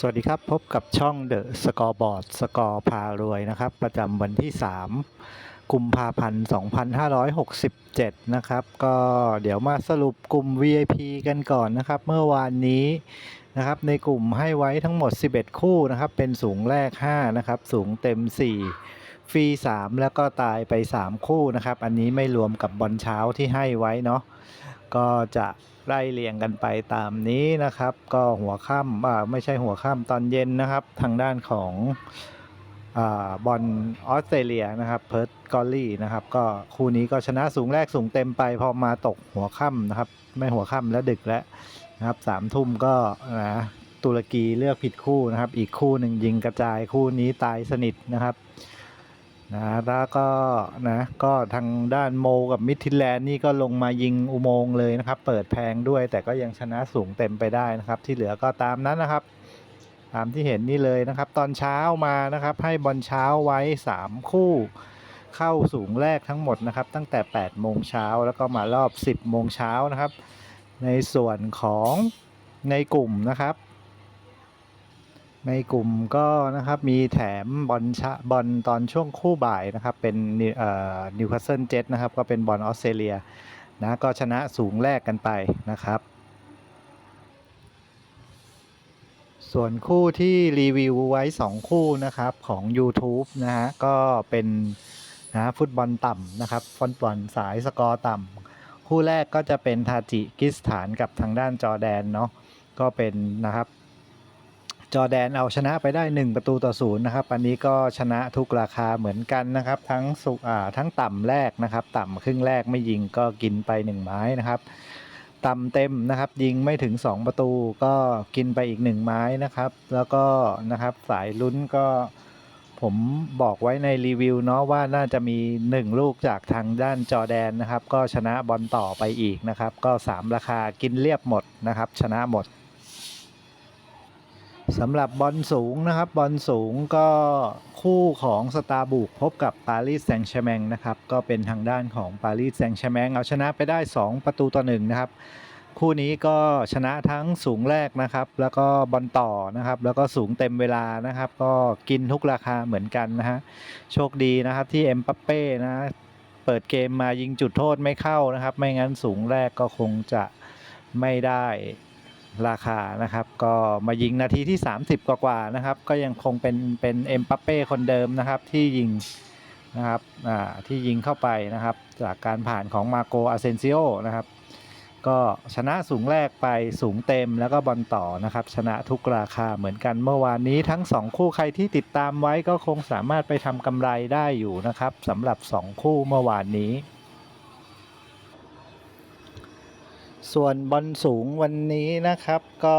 สวัสดีครับ พบกับช่อง The Scoreboard สกอร์พารวยนะครับ ประจำวันที่ 3 กุมภาพันธ์ 2567 นะครับ ก็เดี๋ยวมาสรุปกลุ่ม VIP กันก่อนนะครับ เมื่อวานนี้นะครับในกลุ่มให้ไว้ทั้งหมด 11 คู่นะครับ เป็นสูงแรก 5 นะครับ สูงเต็ม 4 ฟรี 3 แล้วก็ตายไป 3 คู่นะครับ อันนี้ไม่รวมกับบอลเช้าที่ให้ไว้เนาะ ก็จะไล่เรียงกันไปตามนี้นะครับ ก็หัวค่ำอ่าไม่ใช่หัวค่ำตอนเย็นนะครับ ทางด้านของอบอลออสเตรเลียนะครับเพิร์ตกอลลี่นะครับ ก็คู่นี้ก็ชนะสูงแรกสูงเต็มไป พอมาตกหัวค่ำนะครับ ไม่หัวค่ำแล้วดึกแล้วนะครับสามทุ่มก็นะตุรกีเลือกผิดคู่นะครับ อีกคู่หนึ่งยิงกระจายคู่นี้ตายสนิทนะครับ นะแล้วก็นะก็ทางด้านโมกับมิดทิแลนด์นี่ก็ลงมายิงอุโมงค์เลยนะครับ เปิดแพงด้วยแต่ก็ยังชนะสูงเต็มไปได้นะครับ ที่เหลือก็ตามนั้นนะครับ ตามที่เห็นนี่เลยนะครับ ตอนเช้ามานะครับ ให้บอลเช้าไว้ 3 คู่ เข้าสูงแรกทั้งหมดนะครับ ตั้งแต่ 8 โมงเช้าแล้วก็มารอบ 10 โมงเช้านะครับ ในส่วนของในกลุ่มนะครับ ในกลุ่มก็นะครับมีแถมบอลชะบอลตอนช่วงคู่บ่ายนะครับ เป็นนิเอ่อนิวคาสเซิลเจ็ตนะครับ ก็เป็นบอลออสเตรเลียนะก็ชนะสูงแรกกันไปนะครับ ส่วนคู่ที่รีวิวไว้ 2 คู่นะครับของ YouTube นะฮะก็เป็นนะฟุตบอลต่ำนะครับฟุตบอลสายสกอร์ต่ำคู่แรกก็จะเป็นทาจิกิสถานกับทางด้านจอร์แดนเนาะก็เป็นนะครับ จอแดนเอาชนะไปได้ 1 ประตูต่อศูนย์นะครับอันนี้ก็ชนะทุกราคาเหมือนกันนะครับ ทั้งสุอ่าทั้งต่ำแรกนะครับ ต่ำครึ่งแรกไม่ยิงก็กินไป 1 ไม้นะครับ ต่ำเต็มนะครับ ยิงไม่ถึง 2 ประตูก็กินไปอีก 1 ไม้นะครับ แล้วก็นะครับสายลุ้นก็ผมบอกไว้ในรีวิวเนาะว่าน่าจะมี 1 ลูกจากทางด้านจอแดนนะครับ ก็ชนะบอลต่อไปอีกนะครับ ก็ 3 ราคากินเรียบหมดนะครับ ชนะหมด สำหรับบอลสูงนะครับ บอลสูงก็คู่ของสตาร์บุกพบกับปารีสแซงต์แชร์แมงนะครับ ก็เป็นทางด้านของปารีสแซงต์แชร์แมงเอาชนะไปได้ 2 ประตูต่อหนึ่งนะครับ คู่นี้ก็ชนะทั้งสูงแรกนะครับ แล้วก็บอลต่อนะครับ แล้วก็สูงเต็มเวลานะครับ ก็กินทุกราคาเหมือนกันนะฮะโชคดีนะครับที่เอ็มปัปเป้นะเปิดเกมมายิงจุดโทษไม่เข้านะครับ ไม่งั้นสูงแรกก็คงจะไม่ได้ ราคานะครับก็มายิงนาทีที่ 30 กว่าๆนะครับ ก็ยังคงเป็นเป็นเอ็มปัปเป้คนเดิมนะครับที่ยิงนะครับอ่าที่ยิงเข้าไปนะครับ จากการผ่านของมาโกอาเซนซิโอนะครับก็ชนะสูงแรกไปสูงเต็มแล้วก็บอลต่อนะครับ ชนะทุกราคาเหมือนกันเมื่อวานนี้ทั้ง 2 คู่ใครที่ติดตามไว้ก็คงสามารถไปทำกำไรได้อยู่นะครับสำหรับ 2 คู่เมื่อวานนี้ ส่วนบอลสูงวันนี้นะครับก็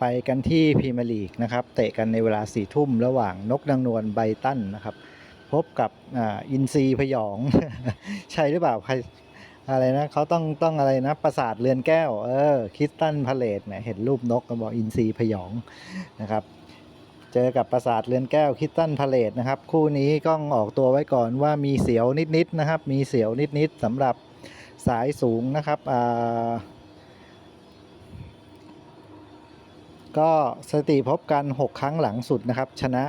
ไปกันที่พรีเมียร์ลีกนะครับเตะกันในเวลาสี่ทุ่มระหว่างนกนางนวลไบตันนะครับ พบกับอินซีพยอง ใช่หรือเปล่าใครอะไรนะเขาต้องต้องอะไรนะ ปราสาทเรือนแก้ว เออคิสตันพาเลตเนี่ยเห็นรูปนกก็บอกอินซีพยองนะครับเจอกับปราสาทเรือนแก้วคิสตันพาเลตนะครับ คู่นี้ก็ออกตัวไว้ก่อนว่ามีเสียวนิดๆนะครับ มีเสียวนิดๆสำหรับ สายสูงนะครับอ่าก็สติพบกัน 6 ครั้งหลังสุดนะครับ ชนะ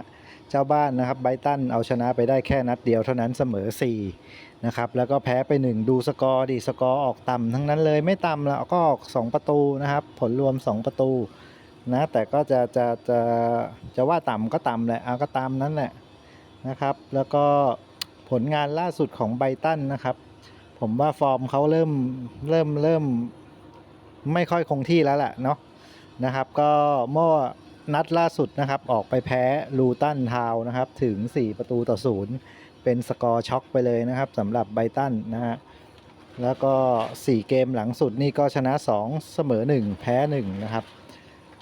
เจ้าบ้านนะครับไบตันเอาชนะไปได้แค่นัดเดียวเท่านั้นเสมอ 4 นะครับ แล้วก็แพ้ไป 1 ดูสกอร์ดิสกอร์ออกต่ำทั้งนั้นเลยไม่ต่ำแล้วก็ออก 2 ประตูนะครับ ผลรวม 2 ประตูนะแต่ก็จะจะจะจะว่าต่ำก็ต่ำแหละเอาก็ตามนั้นแหละนะครับ แล้วก็ผลงานล่าสุดของไบตันนะครับ ผมว่าฟอร์มเขาเริ่มเริ่มเริ่มไม่ค่อยคงที่แล้วแหละเนาะนะครับ ก็เมื่อนัดล่าสุดนะครับ ออกไปแพ้ลูตันทาวนะครับ ถึง 4 ประตูต่อศูนย์เป็นสกอร์ช็อกไปเลยนะครับสำหรับไบตันนะฮะแล้วก็ 4 เกมหลังสุดนี่ก็ชนะ 2 เสมอ 1 แพ้ 1 นะครับ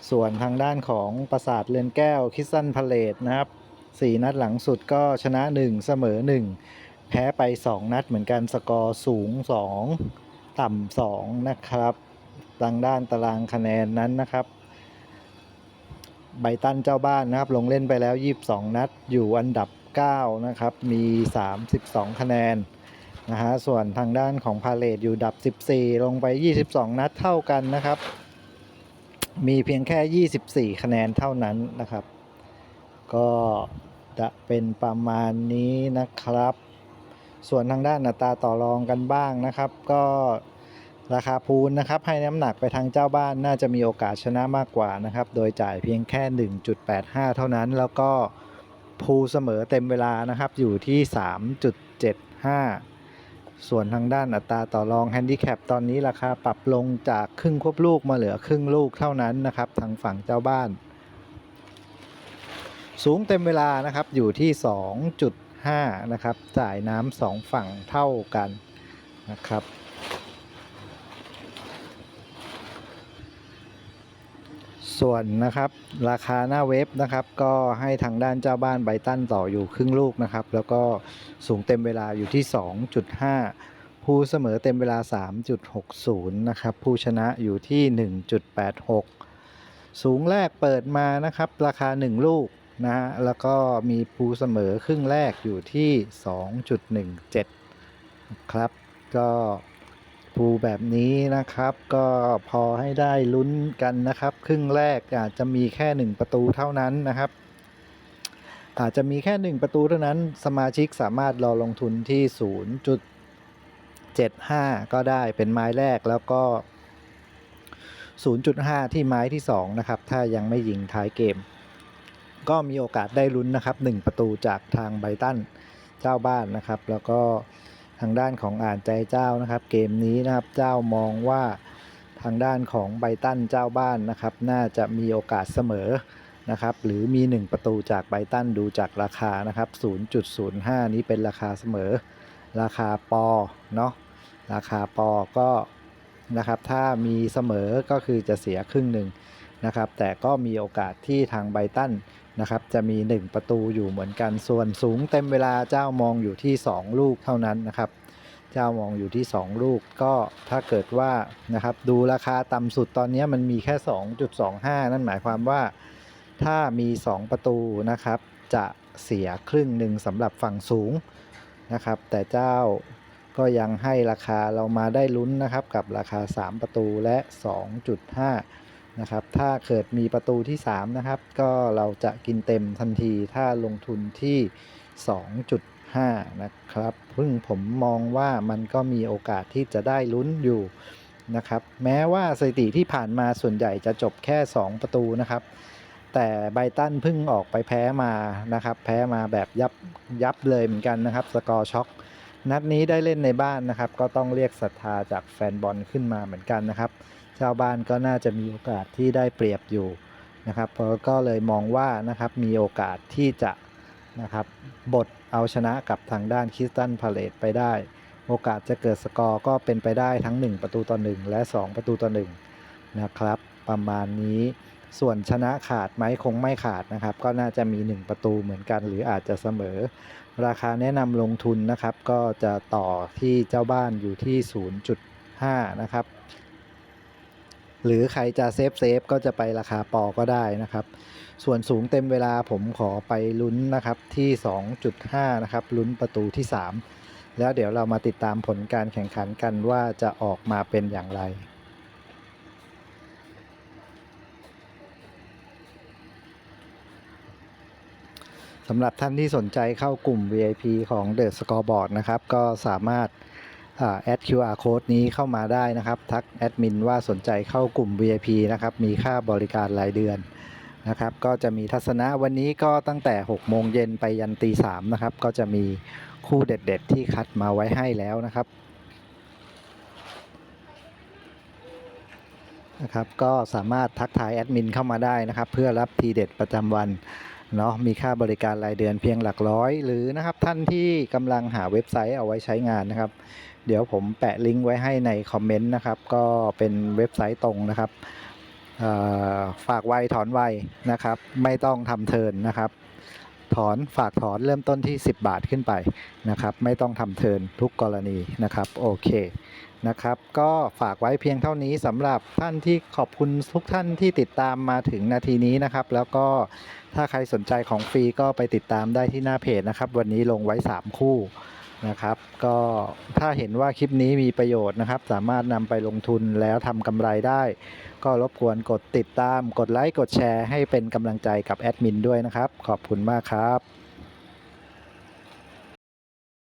ส่วนทางด้านของปราสาทเรือนแก้วคิสซันพาเลตนะครับ 4 นัดหลังสุดก็ชนะ 1 เสมอ 1 แพ้ไป 2 นัดเหมือนกันสกอร์สูง 2 ต่ำ2นะครับทางด้านตารางคะแนนนั้นนะครับ ไบตันเจ้าบ้านนะครับ ลงเล่นไปแล้ว 22 นัดอยู่อันดับ 9 นะครับ มี 32 คะแนนนะฮะส่วนทางด้านของพาเลตอยู่อันดับ 14 ลงไป 22 นัดเท่ากันนะครับ มีเพียงแค่ 24 คะแนนเท่านั้นนะครับ ก็จะเป็นประมาณนี้นะครับ ส่วนทางด้านอัตราต่อรองกันบ้างนะครับ ก็ราคาพูนนะครับ ให้น้ำหนักไปทางเจ้าบ้านน่าจะมีโอกาสชนะมากกว่านะครับ โดยจ่ายเพียงแค่ 1.85 เท่านั้น แล้วก็พูเสมอเต็มเวลานะครับ อยู่ที่ 3.75 ส่วนทางด้านอัตราต่อรองแฮนดิแคปตอนนี้ราคาปรับลงจากครึ่งควบลูกมาเหลือครึ่งลูกเท่านั้นนะครับ ทางฝั่งเจ้าบ้าน สูงเต็มเวลานะครับอยู่ที่ 5 นะครับ จ่ายน้ำสองฝั่งเท่ากันนะครับ ส่วนนะครับราคาหน้าเว็บนะครับ ก็ให้ทางด้านเจ้าบ้านไบตันต่ออยู่ครึ่งลูกนะครับ แล้วก็สูงเต็มเวลาอยู่ที่ 2.5 ผู้เสมอเต็มเวลา 3.60 นะครับ ผู้ชนะอยู่ที่ 1.86 สูงแรกเปิดมานะครับ ราคา 1 ลูก นะฮะแล้วก็มีภูเสมอครึ่งแรกอยู่ที่ 2.17 ครับ ก็ภูแบบนี้นะครับก็พอให้ได้ลุ้นกันนะครับ ครึ่งแรกอาจจะมีแค่ 1 ประตูเท่านั้นนะครับ อาจจะมีแค่ 1 ประตูเท่านั้น สมาชิกสามารถรอลงทุนที่ 0.75 ก็ได้เป็นไม้แรกแล้วก็ 0.5 ที่ไม้ที่ 2 นะครับ ถ้ายังไม่ยิงท้ายเกม ก็มีโอกาสได้ลุ้นนะครับ 1 ประตูจากทางไบตันเจ้าบ้านนะครับ แล้วก็ทางด้านของอ่านใจเจ้านะครับ เกมนี้นะครับเจ้ามองว่าทางด้านของไบตันเจ้าบ้านนะครับ น่าจะมีโอกาสเสมอนะครับ หรือมี 1 ประตูจากไบตันดูจากราคานะครับ 0.05 นี้เป็นราคาเสมอ ราคาปอเนาะราคาปอก็นะครับ ถ้ามีเสมอก็คือจะเสียครึ่งหนึ่งนะครับ แต่ก็มีโอกาสที่ทางไบตัน นะครับ จะมี 1 ประตูอยู่เหมือนกัน ส่วนสูงเต็มเวลาเจ้ามองอยู่ที่ 2 ลูกเท่านั้นนะครับ เจ้ามองอยู่ที่ 2 ลูกก็ถ้าเกิดว่านะครับดูราคาต่ำสุดตอนนี้มันมีแค่ 2.25 นั่นหมายความว่าถ้ามี 2 ประตูนะครับ จะเสียครึ่งหนึ่งสำหรับฝั่งสูงนะครับ แต่เจ้าก็ยังให้ราคาเรามาได้ลุ้นนะครับกับราคา 3 ประตูและ 2.5 นะครับ ถ้าเกิดมีประตูที่ 3 นะครับ ก็เราจะกินเต็มทันทีถ้าลงทุนที่ 2.5 นะครับซึ่งผมมองว่ามันก็มีโอกาสที่จะได้ลุ้นอยู่นะครับ แม้ว่าสถิติที่ผ่านมาส่วนใหญ่จะจบแค่ 2 ประตูนะครับ แต่ไบตันเพิ่งออกไปแพ้มานะครับ แพ้มาแบบยับยับเลยเหมือนกันนะครับ สกอร์ช็อกนัดนี้ได้เล่นในบ้านนะครับ ก็ต้องเรียกศรัทธาจากแฟนบอลขึ้นมาเหมือนกันนะครับ ชาวบ้านก็น่าจะมีโอกาสที่ได้เปรียบอยู่นะครับเพราะก็เลยมองว่านะครับมีโอกาสที่จะนะครับบทเอาชนะกับทางด้านคิสตันพาเลตไปได้ โอกาสจะเกิดสกอร์ก็เป็นไปได้ทั้ง 1 ประตูต่อ1และ 2 ประตูต่อ1นะครับประมาณนี้ส่วนชนะขาดไหมคงไม่ขาดนะครับ ก็น่าจะมี 1 ประตูเหมือนกัน หรืออาจจะเสมอ ราคาแนะนำลงทุนนะครับ ก็จะต่อที่เจ้าบ้านอยู่ที่ 0.5 นะครับ หรือใครจะเซฟเซฟก็จะไปราคาปอก็ได้นะครับ ส่วนสูงเต็มเวลาผมขอไปลุ้นนะครับที่ 2.5 นะครับ ลุ้นประตูที่ 3 แล้วเดี๋ยวเรามาติดตามผลการแข่งขันกันว่าจะออกมาเป็นอย่างไรสำหรับท่านที่สนใจเข้ากลุ่ม VIP ของ The Scoreboard นะครับ ก็สามารถ แอด QR code นี้เข้ามาได้นะครับ ทักแอดมินว่าสนใจเข้ากลุ่ม VIP นะครับ มีค่าบริการรายเดือนนะครับ ก็จะมีทัศนะวันนี้ก็ตั้งแต่ 6 โมงเย็นไปยันตี3นะครับ ก็จะมีคู่เด็ด ๆ ที่คัดมาไว้ให้แล้วนะครับนะครับก็สามารถทักทายแอดมินเข้ามาได้นะครับ เพื่อรับทีเด็ดประจำวันเนาะมีค่าบริการรายเดือนเพียงหลักร้อย หรือนะครับท่านที่กำลังหาเว็บไซต์เอาไว้ใช้งานนะครับ เดี๋ยวผมแปะลิงก์ไว้ให้ในคอมเมนต์นะครับ ก็เป็นเว็บไซต์ตรงนะครับฝากไวถอนไวนะครับ ไม่ต้องทำเทินนะครับ ถอนฝากถอนเริ่มต้นที่ 10 บาทขึ้นไปนะครับ ไม่ต้องทำเทินทุกกรณีนะครับ โอเคนะครับ ก็ฝากไว้เพียงเท่านี้สำหรับท่านที่ขอบคุณทุกท่านที่ติดตามมาถึงนาทีนี้นะครับ แล้วก็ถ้าใครสนใจของฟรีก็ไปติดตามได้ที่หน้าเพจนะครับ วันนี้ลงไว้ 3 คู่ นะครับ ก็ถ้าเห็นว่าคลิปนี้มีประโยชน์นะครับ สามารถนำไปลงทุนแล้วทำกำไรได้ ก็รบกวนกดติดตาม กดไลค์ กดแชร์ให้เป็นกำลังใจกับแอดมินด้วยนะครับ ขอบคุณมากครับ